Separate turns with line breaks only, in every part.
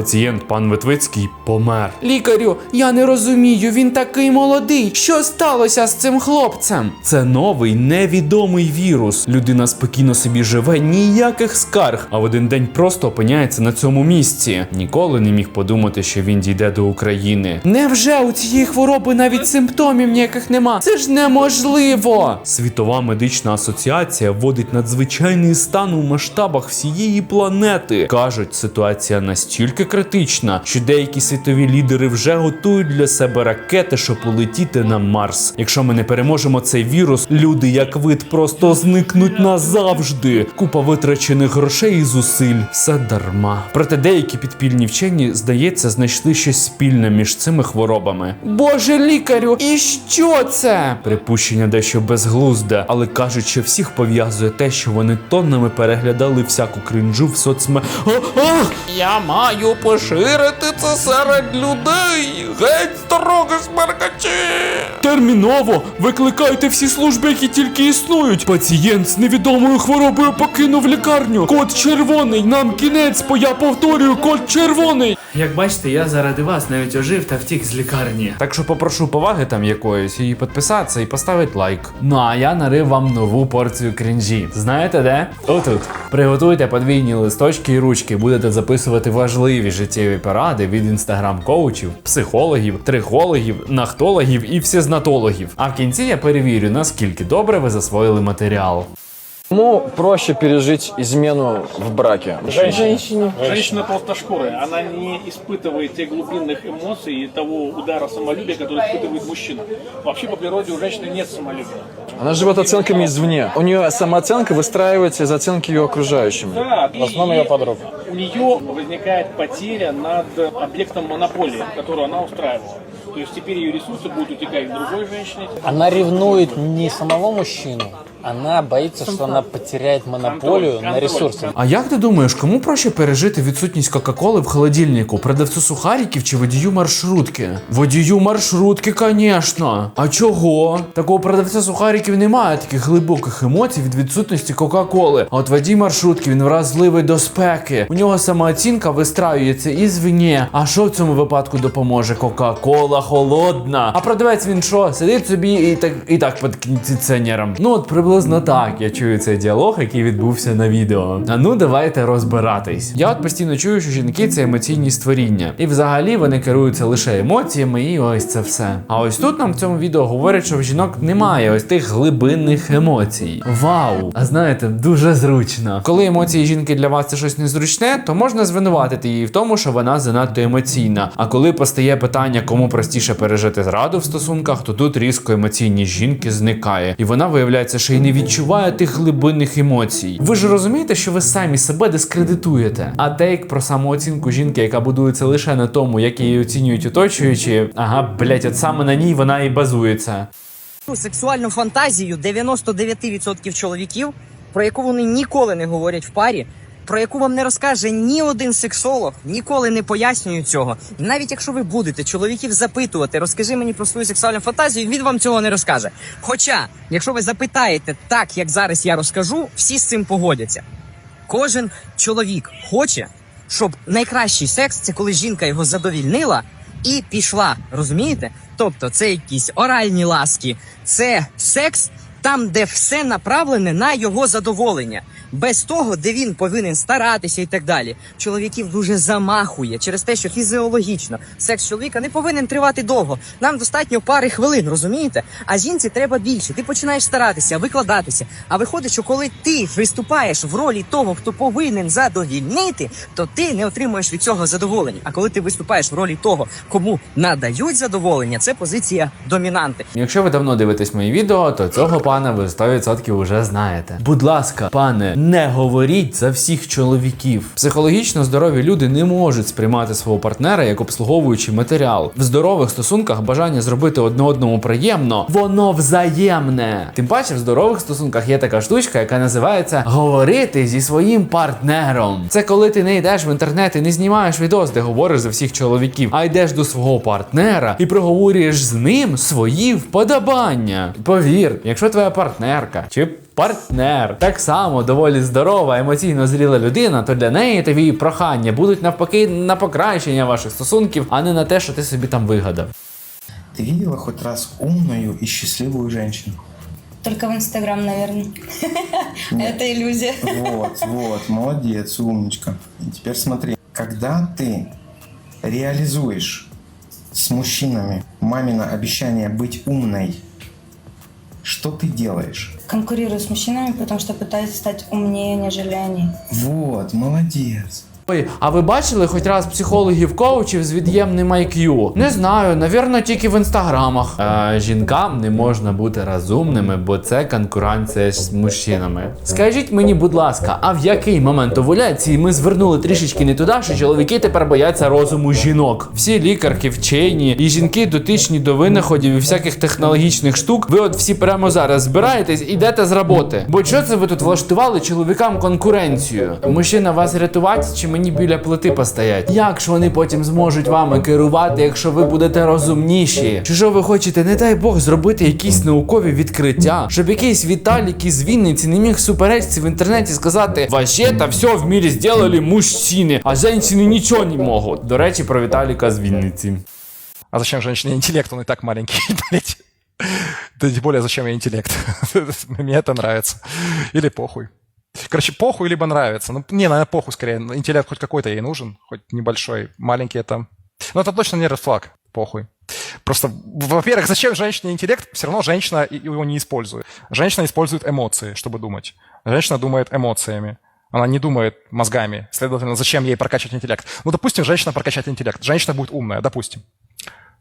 Пацієнт пан Ветвицький помер.
Лікарю, я не розумію, він такий молодий. Що сталося з цим хлопцем?
Це новий невідомий вірус. Людина спокійно собі живе, ніяких скарг, а в один день просто опиняється на цьому місці. Ніколи не міг подумати, що він дійде до України.
Невже у цієї хвороби навіть симптомів ніяких нема? Це ж неможливо.
Світова медична асоціація вводить надзвичайний стан у масштабах всієї планети. кажуть, ситуація настільки критична, що деякі світові лідери вже готують для себе ракети, щоб полетіти на Марс. Якщо ми не переможемо цей вірус, люди як вид просто зникнуть назавжди. Купа витрачених грошей і зусиль. Все дарма. Проте деякі підпільні вчені, здається, знайшли щось спільне між цими хворобами.
Боже лікарю, і що це?
Припущення дещо безглузде, але кажуть, що всіх пов'язує те, що вони тоннами переглядали всяку кринжу в соцме. А!
Я маю поширити це серед людей. Геть з дороги смеркачі.
Терміново викликайте всі служби, які тільки існують. Пацієнт з невідомою хворобою покинув лікарню. Код червоний. Нам кінець, бо я повторюю, код червоний.
Як бачите, я заради вас навіть ожив та втік з лікарні.
Так що попрошу поваги там якоїсь і підписатися і поставити лайк. Ну а я нарив вам нову порцію крінжі. Знаєте де? Отут. Приготуйте подвійні листочки і ручки. Будете записувати важливі життєві поради від інстаграм-коучів, психологів, трихологів, нахтологів і всезнатологів. А в кінці я перевірю, наскільки добре ви засвоїли матеріал.
Кому проще пережить измену в браке?
Женщине. Женщина толстошкурая, она не испытывает тех глубинных эмоций и того удара самолюбия, который испытывает мужчина. Вообще по природе у женщины нет самолюбия.
Она живет оценками извне. У нее самооценка выстраивается из оценки ее окружающими.
Да,
В основном ее подруг.
У нее возникает потеря над объектом монополии, которую она устраивала. То есть теперь ее ресурсы будут утекать к другой женщине.
Она ревнует не самого мужчину, она боится, что она потеряет монополию
Контроль,
на ресурсы.
А як ти думаєш, кому проще пережити відсутність Кока-Коли в холодильнику, продавцю сухариків чи водію маршрутки? Водію маршрутки, звісно. А чого? Такого продавця сухариків немає таких глибоких емоцій від відсутності Кока-Коли. А от водій маршрутки він вразливий до спеки. У нього самооцінка вистраюється і ізвні. А що в цьому випадку допоможе? Кока-Кола холодна. А продавець він що? Сидить собі і так і так під кондиціонером. Ну от приблизно так я чую цей діалог, який відбувся на відео. А ну давайте розбиратись. Я от постійно чую, що жінки це емоційні створіння, і взагалі вони керуються лише емоціями, і ось це все. А ось тут нам в цьому відео говорять, що в жінок немає ось тих глибинних емоцій. Вау! А знаєте, дуже зручно. Коли емоції жінки для вас це щось незручне, то можна звинуватити її в тому, що вона занадто емоційна. А коли постає питання, кому простіше пережити зраду в стосунках, то тут різко емоційність жінки зникає, і вона виявляється, що й не відчуває тих глибинних емоцій. Ви ж розумієте, що ви самі себе дискредитуєте. А тейк про самооцінку жінки, яка будується лише на тому, як її оцінюють оточуючі, ага, блять, от саме на ній вона і базується.
Ну, сексуальну фантазію 99% чоловіків, про яку вони ніколи не говорять в парі, про яку вам не розкаже ні один сексолог, ніколи не пояснює цього. І навіть якщо ви будете чоловіків запитувати, розкажи мені про свою сексуальну фантазію, він вам цього не розкаже. Хоча, якщо ви запитаєте так, як зараз я розкажу, всі з цим погодяться. Кожен чоловік хоче, щоб найкращий секс це коли жінка його задовільнила і пішла. Розумієте? Тобто, це якісь оральні ласки, це секс там, де все направлене на його задоволення, без того, де він повинен старатися і так далі. Чоловіків дуже замахує через те, що фізіологічно секс чоловіка не повинен тривати довго. Нам достатньо пари хвилин, розумієте? А жінці треба більше. Ти починаєш старатися, викладатися. А виходить, що коли ти виступаєш в ролі того, хто повинен задовільнити, то ти не отримуєш від цього задоволення. А коли ти виступаєш в ролі того, кому надають задоволення, це позиція домінанти.
Якщо ви давно дивитесь мої відео, то цього пана ви 100% вже знаєте. Будь ласка, пане, не говоріть за всіх чоловіків. Психологічно здорові люди не можуть сприймати свого партнера як обслуговуючий матеріал. В здорових стосунках бажання зробити одне одному приємно, воно взаємне. Тим паче, в здорових стосунках є така штучка, яка називається говорити зі своїм партнером. Це коли ти не йдеш в інтернет і не знімаєш відос, де говориш за всіх чоловіків, а йдеш до свого партнера і проговорюєш з ним свої вподобання. Повір, якщо твоя партнерка чи партнер, так само доволі здорова, емоційно зріла людина, то для неї твої прохання будуть навпаки на покращення ваших стосунків, а не на те, що ти собі там вигадав.
Ты видела хоть раз умную и счастливую женщину?
Только в Инстаграм, наверное. Это иллюзия.
Вот, вот, молодец, умничка. И теперь смотри, когда ты реализуешь с мужчинами мамино обещание быть умной, что ты делаешь?
Конкурирую с мужчинами, потому что пытаюсь стать умнее, нежели они.
Вот, молодец.
А ви бачили хоч раз психологів-коучів з від'ємним IQ? Не знаю, навірно, тільки в інстаграмах. Е, жінкам не можна бути розумними, бо це конкуренція з мужчинами. Скажіть мені, будь ласка, а в який момент овуляції ми звернули трішечки не туди, що чоловіки тепер бояться розуму жінок? Всі лікарки, вчені і жінки дотичні до винаходів і всяких технологічних штук. Ви от всі прямо зараз збираєтесь і йдете з роботи. Бо що це ви тут влаштували чоловікам конкуренцію? Мужчина вас рятувати чи мені біля плити постоять? Як ж вони потім зможуть вами керувати, якщо ви будете розумніші? Чи що ви хочете, не дай Бог, зробити якісь наукові відкриття, щоб якийсь Віталік із Вінниці не міг суперечці в інтернеті сказати вообще та все в мірі зробили мужчини, а жінки нічого не можуть. До речі, про Віталіка з Вінниці.
А зачем женщине интеллект? Он и так маленький. блядь. Да тем более, зачем ей интеллект? Мне это нравится. Или похуй. Короче, похуй либо нравится. Ну, не, наверное, похуй скорее. Интеллект хоть какой-то ей нужен, хоть небольшой. Маленький это... Но это точно не red. Похуй. Просто, во-первых, зачем женщине интеллект? Все равно женщина его не использует. Женщина использует эмоции, чтобы думать. Женщина думает эмоциями. Она не думает мозгами. Следовательно, зачем ей прокачивать интеллект? Ну, допустим, женщина прокачает интеллект. Женщина будет умная, допустим.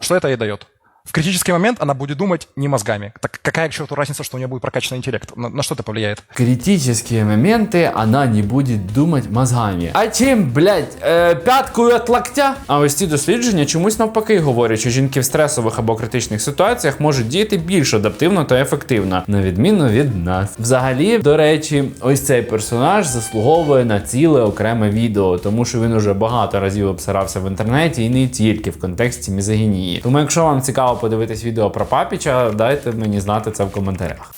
Что это ей дает? В критический момент она будет думать не мозгами. Так какая к черту разница, что у нее будет прокачан интеллект? На, на что это повлияет?
критические моменты она не будет думать мозгами. А чим, блядь, е, п'яткою от локтя? А ось ці дослідження чомусь навпаки говорять, що жінки в стресових або критичних ситуаціях можуть діяти більш адаптивно та ефективно, на відміну від нас. Взагалі, до речі, ось цей персонаж заслуговує на ціле окреме відео, тому що він уже багато разів обсирався в інтернеті і не тільки в контексті мізогінії. Тому, якщо вам цікаво подивитись відео про папіча, дайте мені знати це в коментарях.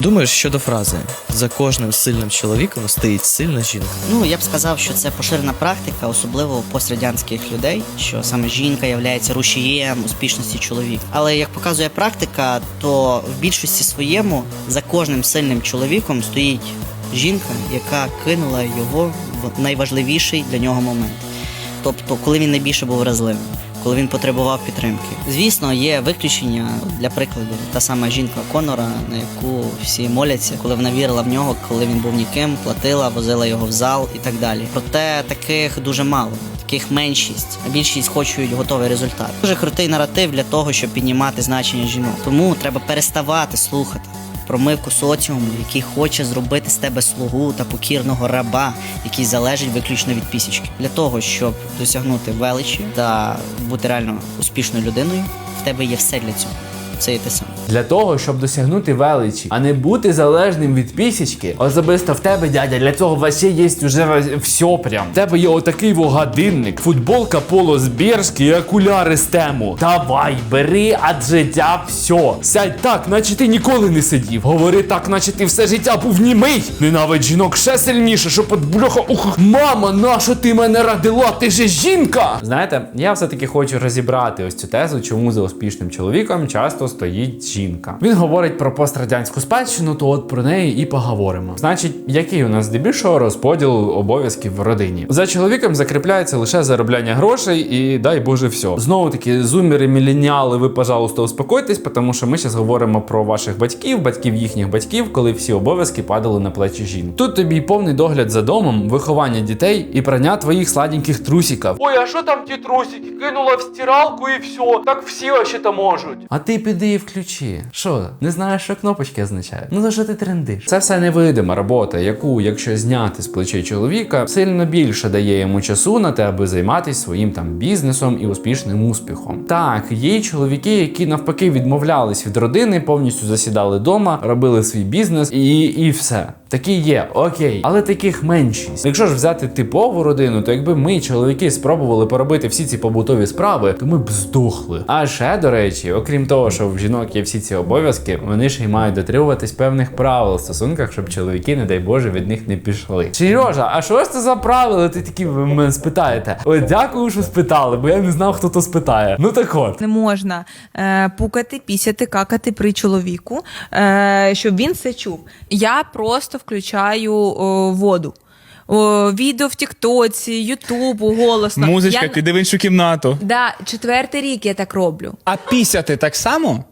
Думаєш щодо фрази за кожним сильним чоловіком стоїть сильна жінка.
Ну я б сказав, що це поширена практика, особливо у пострадянських людей, що саме жінка є рушієм успішності чоловіка. Але як показує практика, то в більшості своєму за кожним сильним чоловіком стоїть жінка, яка кинула його в найважливіший для нього момент. Тобто, коли він найбільше був вразливим, коли він потребував підтримки. Звісно, є виключення для прикладу. Та сама жінка Конора, на яку всі моляться, коли вона вірила в нього, коли він був ніким, платила, возила його в зал і так далі. Проте таких дуже мало. Таких меншість, а більшість хочуть готовий результат. Дуже крутий наратив для того, щоб піднімати значення жінок. Тому треба переставати слухати промивку соціуму, який хоче зробити з тебе слугу та покірного раба, який залежить виключно від пісічки. Для того, щоб досягнути величі та бути реально успішною людиною, в тебе є все для цього. Це і те саме.
Для того, щоб досягнути величі, а не бути залежним від пісічки, особисто в тебе, дядя, для цього вообще є вже все прям. В тебе є отакий во годинник, футболка поло з Бершки і окуляри з тему. Давай, бери від життя все. Сядь так, наче ти ніколи не сидів. Говори так, наче ти все життя був німий. Ненавидь жінок ще сильніше, щоб от бляха, ух, мама, нащо ти мене родила? Ти же жінка! Знаєте, я все-таки хочу розібрати ось цю тезу, чому за успішним чоловіком часто стоїть жінка. Він говорить про пострадянську спадщину, то от про неї і поговоримо. Значить, який у нас здебільшого розподіл обов'язків в родині? За чоловіком закріпляється лише заробляння грошей і дай Боже все. Знову таки, зумери, міленіали, ви, пожалуйста, успокойтесь, тому що ми зараз говоримо про ваших батьків, батьків їхніх батьків, коли всі обов'язки падали на плечі жінки. Тут тобі й повний догляд за домом, виховання дітей і прання твоїх сладеньких трусиків.
Ой, а що там ті трусики? Кинула в стиралку і все. Так всі ще то можуть.
А ти піди і включи. Що, не знаєш, що кнопочки означають? Ну за що ти трендиш? Це все невидима робота, яку, якщо зняти з плечей чоловіка, сильно більше дає йому часу на те, аби займатися своїм там бізнесом і успішним успіхом. Так, є чоловіки, які навпаки відмовлялись від родини, повністю засідали вдома, робили свій бізнес і, і все. Такі є, окей, але таких меншість. Якщо ж взяти типову родину, то якби ми, чоловіки, спробували поробити всі ці побутові справи, то ми б здохли. А ще до речі, окрім того, що в жінок є всі ці обов'язки, вони ще й мають дотримуватись певних правил в стосунках, щоб чоловіки, не дай Боже, від них не пішли. Сережа, а що ж це за правила? Ти такі ви мене спитаєте? Ой, дякую, що спитали, бо я не знав, хто то спитає. Ну так от.
Не можна е, пукати, пісяти, какати при чоловіку, е, щоб він це чув. Я просто включаю о, воду. О, відео в Тіктоці, Ютубу, голосно.
Музичка,
я...
піди в іншу кімнату.
Да, четвертий рік я так роблю.
А пісяти так само?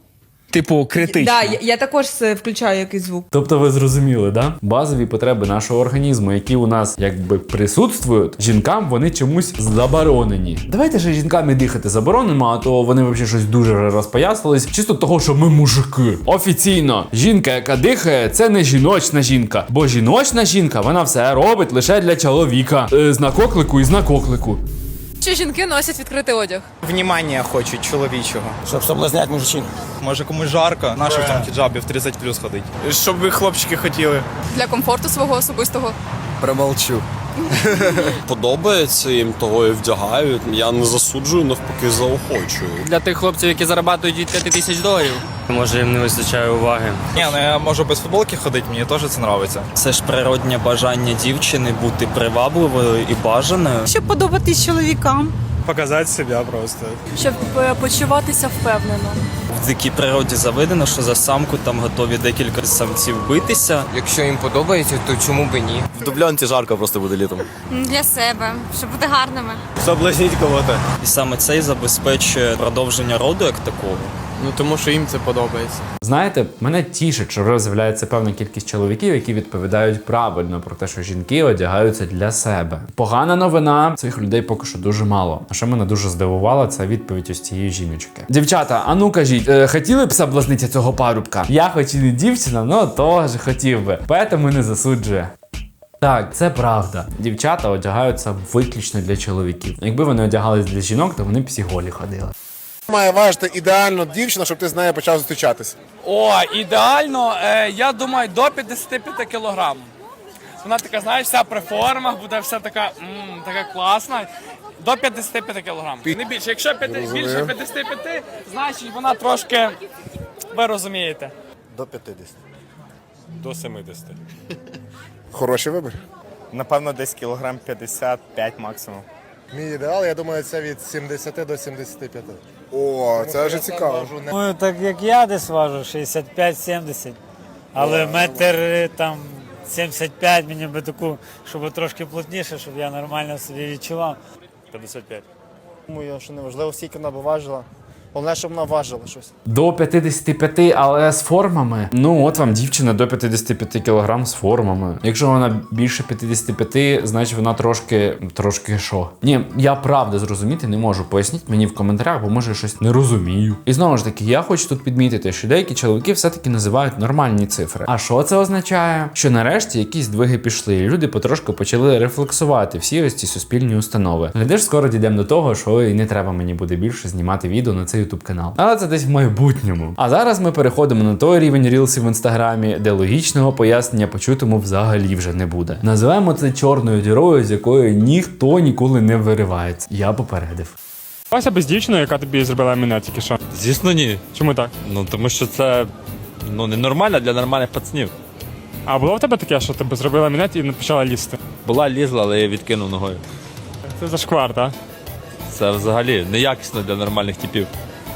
Типу, критично.
Да, я, я також е, включаю якийсь звук.
Тобто ви зрозуміли, да? Базові потреби нашого організму, які у нас якби присутствують, жінкам вони чомусь заборонені. Давайте же жінкам і дихати заборонимо, а то вони взагалі щось дуже розпоясались. Чисто того, що ми мужики. Офіційно, жінка, яка дихає, це не жіночна жінка. Бо жіночна жінка, вона все робить лише для чоловіка. Е, знак оклику і знак оклику.
Що жінки носять відкритий одяг?
Внімання хочуть чоловічого.
Щоб соблазнять мужчин.
Може комусь жарко, нащо в цьому хіджабі в 30 плюс ходить. Щоб ви хлопчики хотіли.
Для комфорту свого особистого.
Промолчу. Подобається їм, того і вдягають. Я не засуджую, навпаки, заохочую.
Для тих хлопців, які зарабатують від 5 тисяч доларів. Може їм не вистачає уваги.
Ні, ну я можу без футболки ходити, мені теж це подобається.
Це ж природнє бажання дівчини бути привабливою і бажаною.
Щоб подобатись чоловікам.
Показати себе просто.
Щоб почуватися впевнено.
В дикій природі заведено, що за самку там готові декілька самців битися.
Якщо їм подобається, то чому б ні? В Дублянці жарко просто буде літом.
Для себе, щоб бути гарними.
Соблазніть кого-то.
І саме це і забезпечує продовження роду як такого.
Ну тому що їм це подобається.
Знаєте, мене тішить, що з'являється певна кількість чоловіків, які відповідають правильно про те, що жінки одягаються для себе. Погана новина цих людей поки що дуже мало. А що мене дуже здивувало, це відповідь ось цієї жіночки. Дівчата, а ну кажіть, е, хотіли б соблазнити цього парубка? Я хоч і не дівчина, но теж хотів би. Поэтому не засуджує. Так, це правда. Дівчата одягаються виключно для чоловіків. Якби вони одягались для жінок, то вони б всі голі ходили.
Має важити ідеально дівчина, щоб ти з нею почав зустрічатися.
О, ідеально, е, я думаю, до 55 кілограм. Вона така, знаєш, вся при формах, буде вся така, м, така класна. До 55 кілограм. Не більше. Якщо п'яти- більше 55, значить вона трошки, ви розумієте.
До 50.
До 70.
Хороший вибір. Напевно, десь кілограм 55 максимум. Мій ідеал, я думаю, це від 70 до 75. О, це вже цікаво.
Ну, так як я десь важу, 65-70. Але метр там 75 мені би таку, щоб трошки плотніше, щоб я нормально собі відчував.
55. Думаю, що неважливо, скільки вона б важила. Головне, щоб вона важила щось.
До 55, але з формами. Ну, от вам дівчина до 55 кг з формами. Якщо вона більше 55, значить вона трошки. трошки що? Ні, я правда зрозуміти не можу. Поясніть мені в коментарях, бо може щось не розумію. І знову ж таки, я хочу тут підмітити, що деякі чоловіки все-таки називають нормальні цифри. А що це означає? Що нарешті якісь двиги пішли, і люди потрошки почали рефлексувати всі ось ці суспільні установи. Глядиш, скоро дійдемо до того, що і не треба мені буде більше знімати відео на цей ютуб канал. Але це десь в майбутньому. А зараз ми переходимо на той рівень рілсів в інстаграмі, де логічного пояснення почутому взагалі вже не буде. Називаємо це чорною дірою, з якої ніхто ніколи не виривається. Я попередив.
Ось без дівчини, яка тобі зробила мене тільки що.
Звісно, ні.
Чому так?
Ну тому що це ну ненормально для нормальних пацанів.
А було в тебе таке, що тебе зробила мінет і не почала лізти?
Була лізла, але я відкинув ногою.
Це зашквар, так?
Це взагалі неякісно для нормальних типів.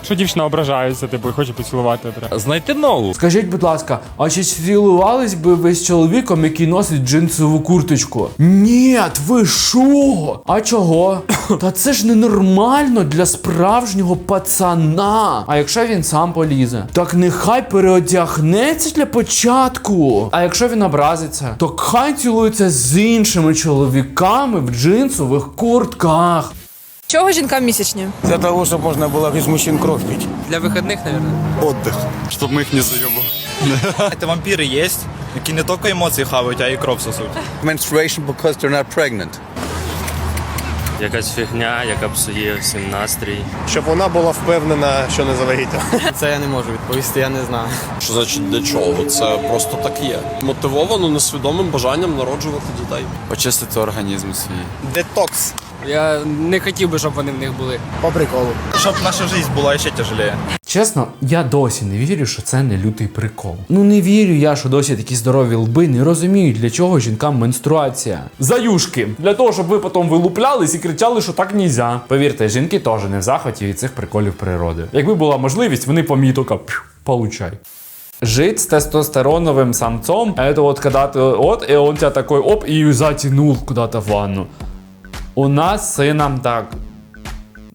Що дівчина ображається, типу, і хоче поцілувати тебе.
Знайти нову.
Скажіть, будь ласка, а чи цілувались би ви з чоловіком, який носить джинсову курточку? Ні, ви що? А чого? Та це ж ненормально для справжнього пацана. А якщо він сам полізе, так нехай переодягнеться для початку. А якщо він образиться, то хай цілується з іншими чоловіками в джинсових куртках.
Чого жінкам місячні?
Для того, щоб можна було без мужчин кров пити.
Для вихідних, мабуть.
Отдих.
Щоб ми їх не заєбали.
Це вампіри є, які не тільки емоції хавають, а й кров сосуть.
menstruation because they're not pregnant. якась фігня, яка псує всім настрій.
Щоб вона була впевнена, що не завагітна.
Це я не можу відповісти, я не знаю.
Що значить для чого? Це просто так є. Мотивовано несвідомим бажанням народжувати дітей.
Очистити організм свій.
Детокс.
Я не хотів би, щоб вони в них були.
По приколу.
Щоб наша життя була ще тяжелее.
Чесно, я досі не вірю, що це не лютий прикол. Ну не вірю я, що досі такі здорові лби не розуміють, для чого жінкам менструація. Заюшки, для того, щоб ви потім вилуплялись і кричали, що так нельзя. Повірте, жінки теж не в захваті від цих приколів природи. Якби була можливість, вони по мені тільки пф, получай. Жить с тестостероновым самцом, это вот когда ты вот, и он тебя такой оп, и затянул куда-то в ванну. У нас синам так.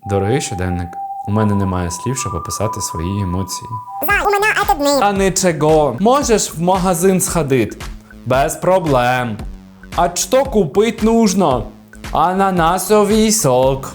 Дорогий щоденник, у мене немає слів, щоб описати свої емоції. А нічого, можеш в магазин сходити. Без проблем. А що купити нужно? Ананасовий сок.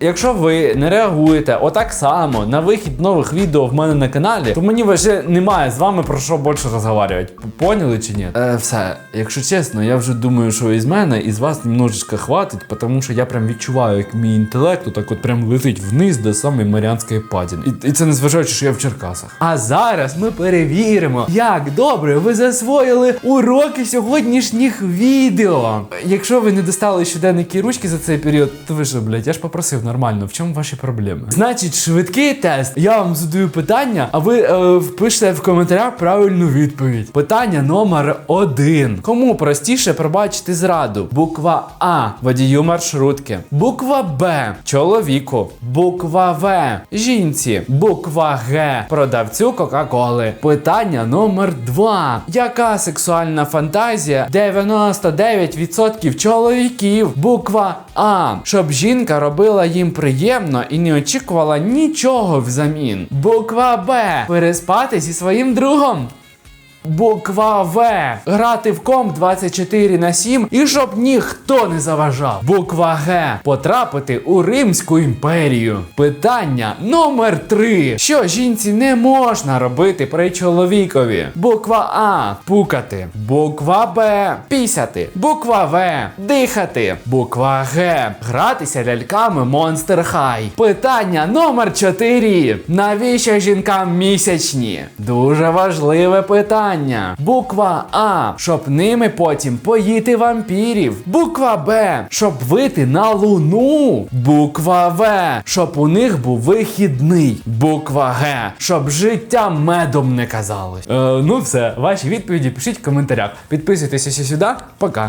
Якщо ви не реагуєте отак само на вихід нових відео в мене на каналі, то мені вже немає з вами про що більше розговорювати. Поняли чи ні? Е, все, якщо чесно, я вже думаю, що із мене і з вас немножечко хватить, тому що я прям відчуваю, як мій інтелект так от прям летить вниз до самої Маріанської падіни. І, і це незважаючи, що я в Черкасах. А зараз ми перевіримо, як добре ви засвоїли уроки сьогоднішніх відео. Якщо ви не достали щоденники ручки за цей період, то ви що, блядь, я ж попросив нормально, в чому ваші проблеми? Значить, швидкий тест. Я вам задаю питання, а ви е, впишете в коментарях правильну відповідь. Питання номер один. Кому простіше пробачити зраду? Буква А водію маршрутки. Буква Б чоловіку. Буква В жінці. Буква Г продавцю Кока-Коли. Питання номер два. Яка сексуальна фантазія 99% чоловіків? Буква А. Щоб жінка робила їм приємно і не очікувала нічого взамін. Буква Б. Переспати зі своїм другом. Буква В. Грати в комп 24 на 7 і щоб ніхто не заважав. Буква Г. Потрапити у Римську імперію. Питання номер 3. Що жінці не можна робити при чоловікові? Буква А. Пукати. Буква Б. Пісяти. Буква В. Дихати. Буква Г. Гратися ляльками Monster High. Питання номер 4. Навіщо жінкам місячні? Дуже важливе питання. Буква А. Щоб ними потім поїти вампірів. Буква Б. Щоб вити на луну. Буква В. Щоб у них був вихідний. Буква Г. Щоб життя медом не казалось. Е, ну все, ваші відповіді пишіть в коментарях. Підписуйтесь сюди. Пока.